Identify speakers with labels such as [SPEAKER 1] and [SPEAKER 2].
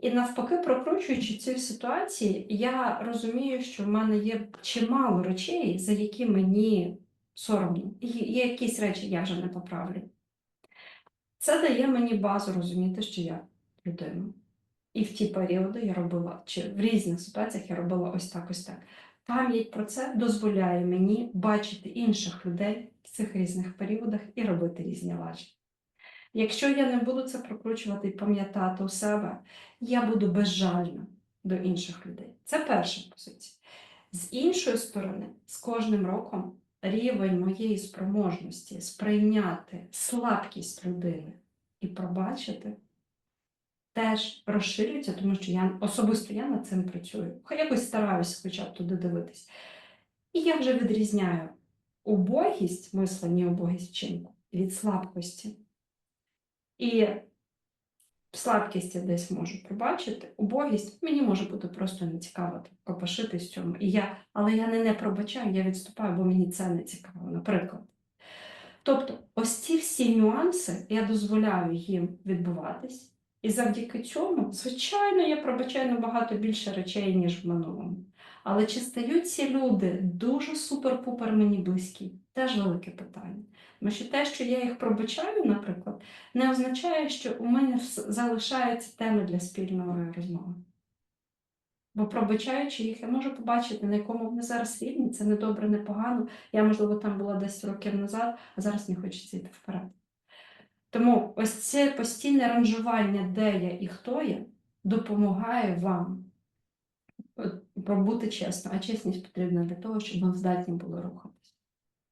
[SPEAKER 1] І навпаки, прокручуючи ці ситуації, я розумію, що в мене є чимало речей, за які мені соромно. Є якісь речі, я вже не поправлю. Це дає мені базу розуміти, що я людина. І в ті періоди я робила, чи в різних ситуаціях я робила ось так, ось так. Пам'ять про це дозволяє мені бачити інших людей в цих різних періодах і робити різні речі. Якщо я не буду це прокручувати і пам'ятати у себе, я буду безжальна до інших людей. Це перша позиція. З іншої сторони, з кожним роком рівень моєї спроможності сприйняти слабкість людини і пробачити теж розширюється, тому що я особисто я над цим працюю. Хай якось стараюся хоча б туди дивитись. І я вже відрізняю убогість мислення, убогість вчинку від слабкості. І слабкість я десь можу пробачити, убогість мені може бути просто не цікаво так, копошитись в цьому. І я, але я не, не пробачаю, я відступаю, бо мені це не цікаво, наприклад. Тобто, ось ці всі нюанси я дозволяю їм відбуватись, і завдяки цьому, звичайно, я пробачаю набагато більше речей, ніж в минулому. Але чи стають ці люди дуже супер-пупер мені близькі? Теж велике питання. Тому що те, що я їх пробачаю, наприклад, не означає, що у мене залишаються теми для спільної розмови. Бо пробачаючи їх, я можу побачити, на якому вони зараз рівні, це не добре, не погано. Я, можливо, там була 10 років назад, а зараз не хочеться йти вперед. Тому ось це постійне ранжування, де я і хто я, допомагає вам пробути чесно. А чесність потрібна для того, щоб ми здатні були рухатись.